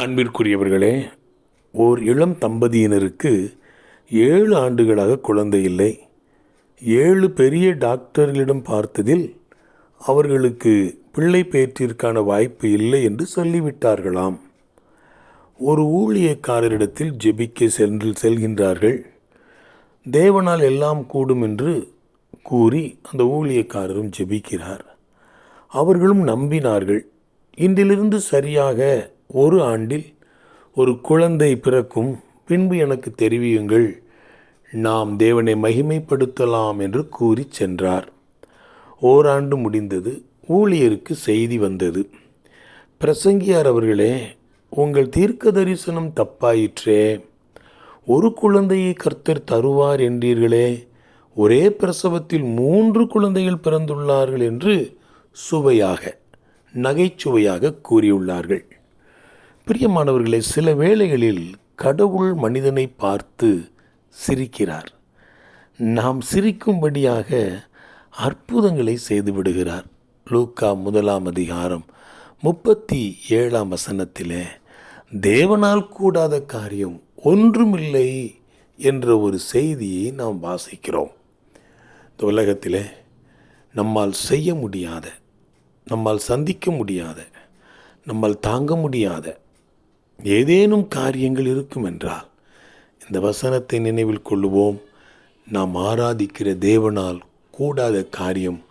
அன்பிற்குரியவர்களே ஓர் இளம் தம்பதியினருக்கு ஏழு ஆண்டுகளாக குழந்தை இல்லை. ஏழு பெரிய டாக்டர்களிடம் பார்த்ததில் அவர்களுக்கு பிள்ளை பேற்றிற்கான வாய்ப்பு இல்லை என்று சொல்லிவிட்டார்களாம். ஒரு ஊழியக்காரரிடத்தில் ஜெபிக்க சென்று செல்கின்றார்கள். தேவனால் எல்லாம் கூடும் என்று கூறி அந்த ஊழியக்காரரும் ஜெபிக்கிறார். அவர்களும் நம்பினார்கள். இன்றிலிருந்து சரியாக ஒரு ஆண்டில் ஒரு குழந்தை பிறக்கும் பின்பு எனக்கு தெரிவியுங்கள். நாம் தேவனை மகிமைப்படுத்தலாம் என்று கூறி சென்றார். ஓராண்டு முடிந்தது ஊழியருக்கு செய்தி வந்தது. பிரசங்கியார் அவர்களே உங்கள் தீர்க்க தரிசனம் தப்பாயிற்றே. ஒரு குழந்தையை கர்த்தர் தருவார் என்றீர்களே. ஒரே பிரசவத்தில் மூன்று குழந்தைகள் பிறந்துள்ளார்கள் என்று சுவையாக நகைச்சுவையாக கூறியுள்ளார்கள். பிரியமானவர்களே சில வேளைகளில் கடவுள் மனிதனை பார்த்து சிரிக்கிறார். நாம் சிரிக்கும்படியாக அற்புதங்களை செய்து விடுகிறார். லூக்கா முதலாம் அதிகாரம் முப்பத்தி ஏழாம் வசனத்திலே தேவனால் கூடாத காரியம் ஒன்றுமில்லை என்ற ஒரு செய்தியை நாம் வாசிக்கிறோம். இந்த உலகத்தில் நம்மால் செய்ய முடியாத நம்மால் சந்திக்க முடியாத நம்மால் தாங்க முடியாத ஏதேனும் காரியங்கள் இருக்கும் என்றால் இந்த வசனத்தை நினைவில் கொள்ளுவோம். நாம் ஆராதிக்கிற தேவனால் கூடாத காரியம்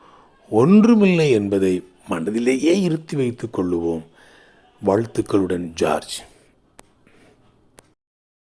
ஒன்றுமில்லை என்பதை மனதிலேயே இருத்தி வைத்துக் கொள்ளுவோம். வாழ்த்துக்களுடன் ஜார்ஜ்.